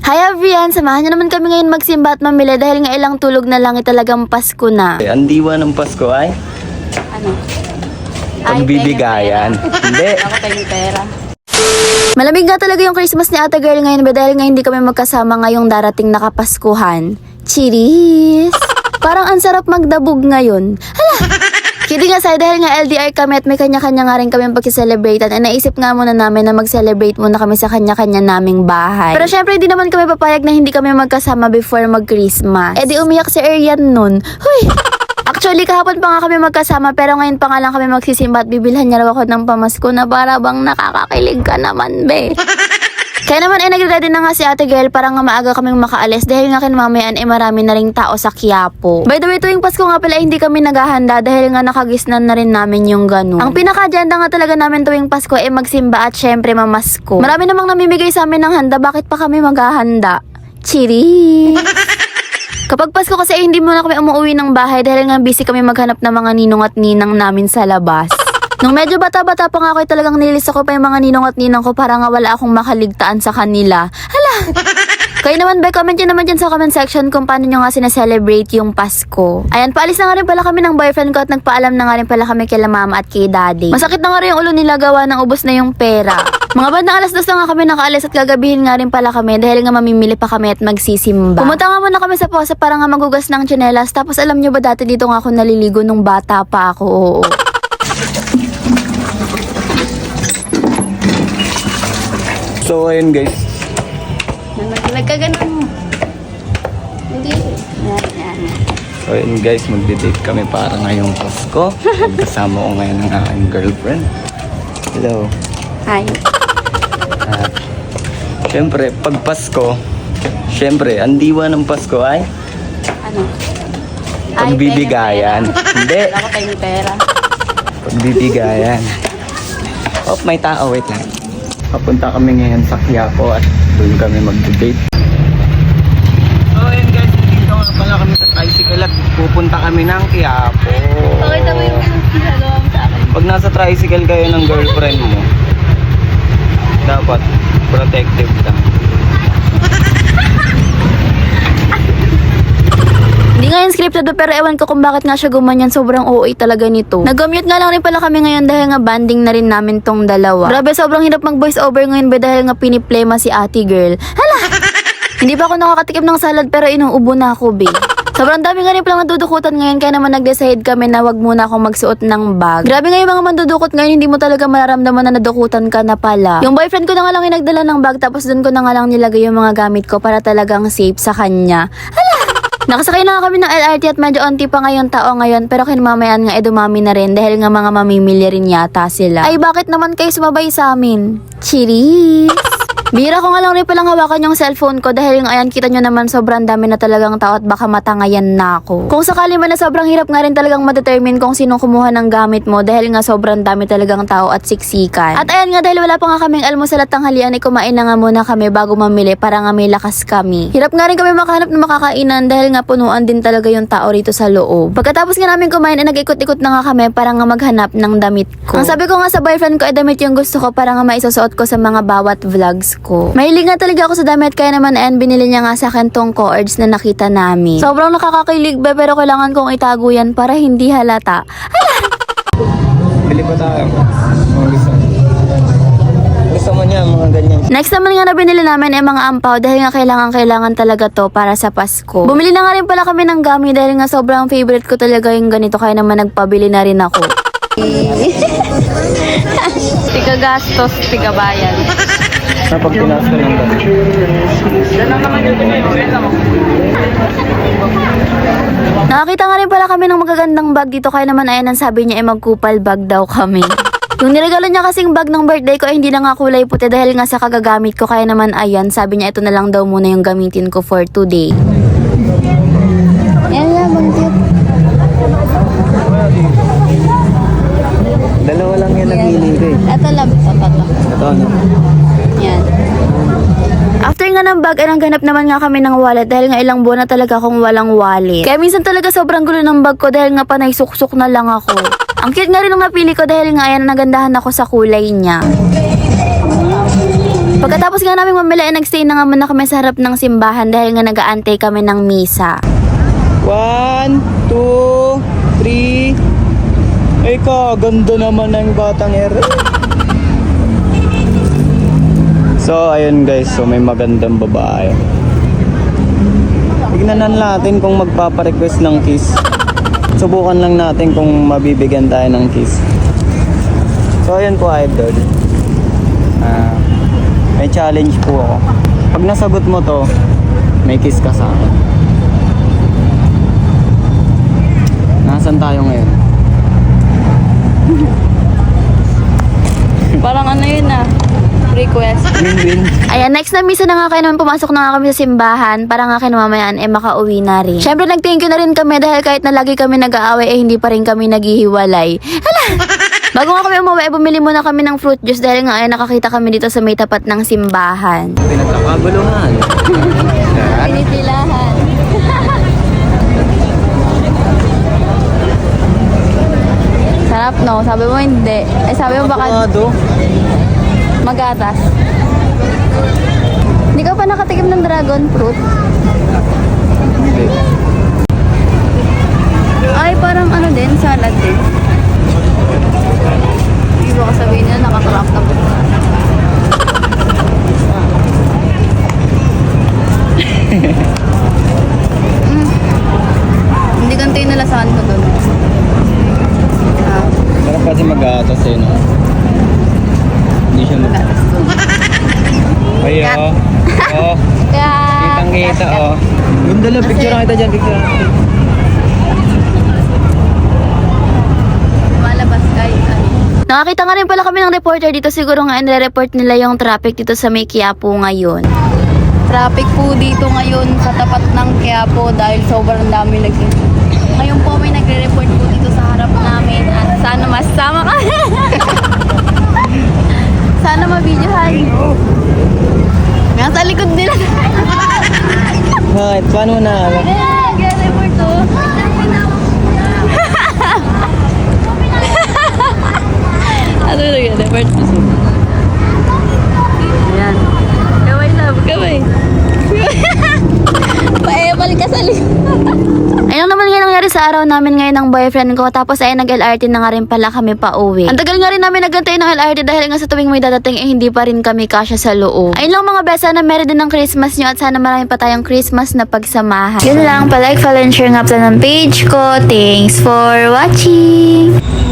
Hi everyone! Samahan niyo naman kami ngayon magsimba at mamili dahil nga ilang tulog na lang talagang Pasko na. Eh, Ang diwa ng Pasko ay Ano? pagbibigayan. Hindi. Ako tayong pera. Malamig nga talaga yung Christmas ni Ate Girl ngayon ba dahil nga hindi kami magkasama ngayong darating na Kapaskuhan. Cheers! Parang ang sarap magdabog ngayon. Hala! Kidding aside dahil nga LDR kami at may kanya-kanya nga rin kami pag-celebrate at naisip nga muna namin na mag-celebrate muna kami sa kanya-kanya naming bahay. Pero syempre hindi naman kami papayag na hindi kami magkasama before mag-Christmas. Eh di umiyak si Arian nun. Huy! Actually, kahapon pa nga kami magkasama pero ngayon pa nga lang kami magsisimba at bibilhan niya raw ako ng pamasko na para bang nakakakilig ka naman, be. Kaya naman ay nagre-ready na nga si ate girl para nga maaga kaming makaalis dahil nga kinamamayaan ay marami na ring tao sa Quiapo. By the way, tuwing Pasko nga pala hindi kami naghahanda dahil nga nakagisnan na rin namin yung ganun. Ang pinaka-agenda nga talaga namin tuwing Pasko ay magsimba at syempre mamasko. Marami namang namimigay sa amin ng handa, bakit pa kami maghahanda? Cheers! Kapag Pasko kasi ay hindi muna kami umuwi ng bahay dahil nga busy kami maghanap ng mga ninong at ninang namin sa labas. Nung medyo bata-bata pa nga ako ay talagang nililista ko pa yung mga ninong at ninang ko para nga wala akong makaligtaan sa kanila. Hala! Kayo naman ba, comment nyo naman dyan sa comment section kung paano nyo nga sinaselebrate yung Pasko. Ayan, paalis na nga rin pala kami ng boyfriend ko at nagpaalam na nga rin pala kami kila mama at kay daddy. Masakit na nga rin yung ulo nila gawa ng ubos na yung pera. Mga bandang alas dos na nga kami nakaalis at gagabihin nga rin pala kami dahil nga mamimili pa kami at magsisimba. Pumunta nga muna kami sa posa para nga magugas ng tsinelas tapos alam nyo ba dati dito nga ako naliligo nung bata pa ako, oo. So, ayun guys. Nagkaganon mo. Hindi. Yan, yan. So, ayun guys, magde-date kami para ngayong Pasko. Kasama ko ngayon ng aking girlfriend. Hello. Hi. At, syempre, pag Pasko, syempre, ang diwa ng Pasko ay Ano? pagbibigayan. Hindi. Wala ko tayong pera. Pagbibigayan. Oh, may tao. Wait lang. Papunta kami ngayon sa Quiapo at doon kami mag-debate. So, ayun guys. Dito nga pala kami sa tricycle at pupunta kami ng Quiapo. Pakita mo yung ginagawa mo sa akin. Pag nasa tricycle kayo ng girlfriend mo, dapat protective ka. Scripted pero ewan ko kung bakit nga siya gumanyan. Sobrang OA talaga nito. Nag-mute nga lang rin pala kami ngayon dahil nga banding na rin namin tong dalawa. Grabe, sobrang hirap mag-voice over ngayon ba dahil nga piniplema si ate girl. Hala! Hindi pa ako nakakatikim ng salad pero inuubo na ako, be. Sobrang dami nga rin palang nadudukutan ngayon kaya naman nag-decide kami na wag muna akong magsuot ng bag. Grabe nga yung mga mandudukot ngayon, hindi mo talaga mararamdaman na nadukutan ka na pala. Yung boyfriend ko na nga lang yung nagdala ng bag tapos doon ko na nga lang nilagay yung mga gamit ko para talagang safe sa kanya. Nakasakay na kami ng LRT at medyo onti pa ngayon tao ngayon pero kinamamayaan nga eh dumami na rin dahil nga mga mamimili rin yata sila. Ay bakit naman kayo sumabay sa amin? Cheers! Bira ko nga lang rin palang hawakan yung cellphone ko dahil yung ayan kita nyo naman sobrang dami na talagang tao at baka matangayan na ako. Kung sakali man na sobrang hirap nga rin talagang ma-determine kung sinong kumuha ng gamit mo dahil nga sobrang dami talagang tao at siksikan. At ayan nga dahil wala pa nga kaming almusal at tanghalian ay kumain na nga muna kami bago mamili para nga may lakas kami. Hirap nga rin kami makahanap ng makakainan dahil nga punuan din talaga yung tao rito sa loob. Pagkatapos nga namin kumain ay nag-ikot-ikot na nga kami para nga maghanap ng damit ko. Ang sabi ko nga sa boyfriend ko ay damit yung gusto ko para nga maisusuot ko sa mga bawat vlogs ko. Mahilig nga talaga ako sa damit kaya naman ayan binili niya nga sa akin tong cords na nakita namin. Sobrang nakakakilig be pero kailangan kong itago yan para hindi halata. Bili pa tayo. Mga gusto. Gusto mo niya, mga ganyan. Next naman nga na binili namin ay mga ampaw dahil nga kailangan kailangan talaga to para sa Pasko. Bumili na nga rin pala kami ng gummy dahil nga sobrang favorite ko talaga yung ganito kaya naman nagpabili na rin ako. tiga gastos, tiga bayan. Kapag tinaas ka ng ganun. Nakakita nga rin pala kami ng magagandang bag dito kaya naman ayan ang sabi niya ay magkupal bag daw kami. Yung niregalo niya kasing bag ng birthday ko ay hindi na nga kulay puti dahil nga sa kagagamit ko kaya naman ayan sabi niya ito na lang daw muna yung gamitin ko for today. Yan lang, cute. Dalawa lang yan nabili ko eh. Ito laptop ito. Ito ano? Nga ng bag, ay nangganap naman nga kami ng wallet dahil nga ilang buwan na talaga akong walang wallet. Kaya minsan talaga sobrang gulo ng bag ko dahil nga panay suksok na lang ako. Ang cute nga rin ng napili ko dahil nga ayan nagandahan ako sa kulay niya. Pagkatapos nga namin mamili, ay nagstay na nga muna kami sa harap ng simbahan dahil nga nag-aantay kami ng misa. One, two, three. Ay ka, ganda naman ng batang ere. So, ayun guys. So, may magandang babae. Tignan na natin kung magpaparequest ng kiss. Subukan lang natin kung mabibigyan tayo ng kiss. So, ayun po idol. Ah, may challenge po ako. Pag nasagot mo to, may kiss ka sa akin. Nasaan tayo ngayon? Parang ano yun ah, request. Win-win. Ayan, next na misa na nga kayo naman pumasok na nga kami sa simbahan para nga kinamamayaan eh makauwi na rin. Siyempre nag-thank you na rin kami dahil kahit na lagi kami nag-aaway eh hindi pa rin kami naghihiwalay. Hala! Bago nga kami umuwi, eh, bumili muna kami ng fruit juice dahil nga ay nakakita kami dito sa may tapat ng simbahan. Pinagkakaguluhan. Pinitilahan. Sarap no? Sabi mo hindi. Ay sabi mo baka Avocado. Magatas. Hindi ka pa nakatikim ng dragon fruit? Ay, parang ano din, salad din. Hindi ba sabihin nila nakakarap na po. Mm. Hindi ganito yung nalasahan ko doon. Ah, Sarap kasi mag-aatas eh, no? Hindi siya mag... gatas doon. Ay, oh. Oh, Kaya... kita, oh. Ganda lang, picture kita dyan, picture. Malabas guys. Nakakita nga rin pala kami ng reporter dito. Siguro nga nire-report nila yung traffic dito sa may Quiapo ngayon. Traffic po dito ngayon sa tapat ng Quiapo dahil sobrang dami nag Ngayon po may nagre-report po dito sa harap namin at sana masama ka. sana mabidyohan. Nasa likod nila. Bakit? Paano na alam? Kaya, nagre-report to. Ano na sa araw namin ngayon ng boyfriend ko. Tapos ay nag-LRT na nga rin pala kami pa uwi. Ang tagal nga rin namin nagantay ng LRT dahil nga sa tuwing may dadating eh hindi pa rin kami kasya sa loob. Ayun lang mga besa na meron din ng Christmas nyo at sana marami pa tayong Christmas na pagsamahan. Yun lang, palike, follow, and share nga pala ng page ko. Thanks for watching!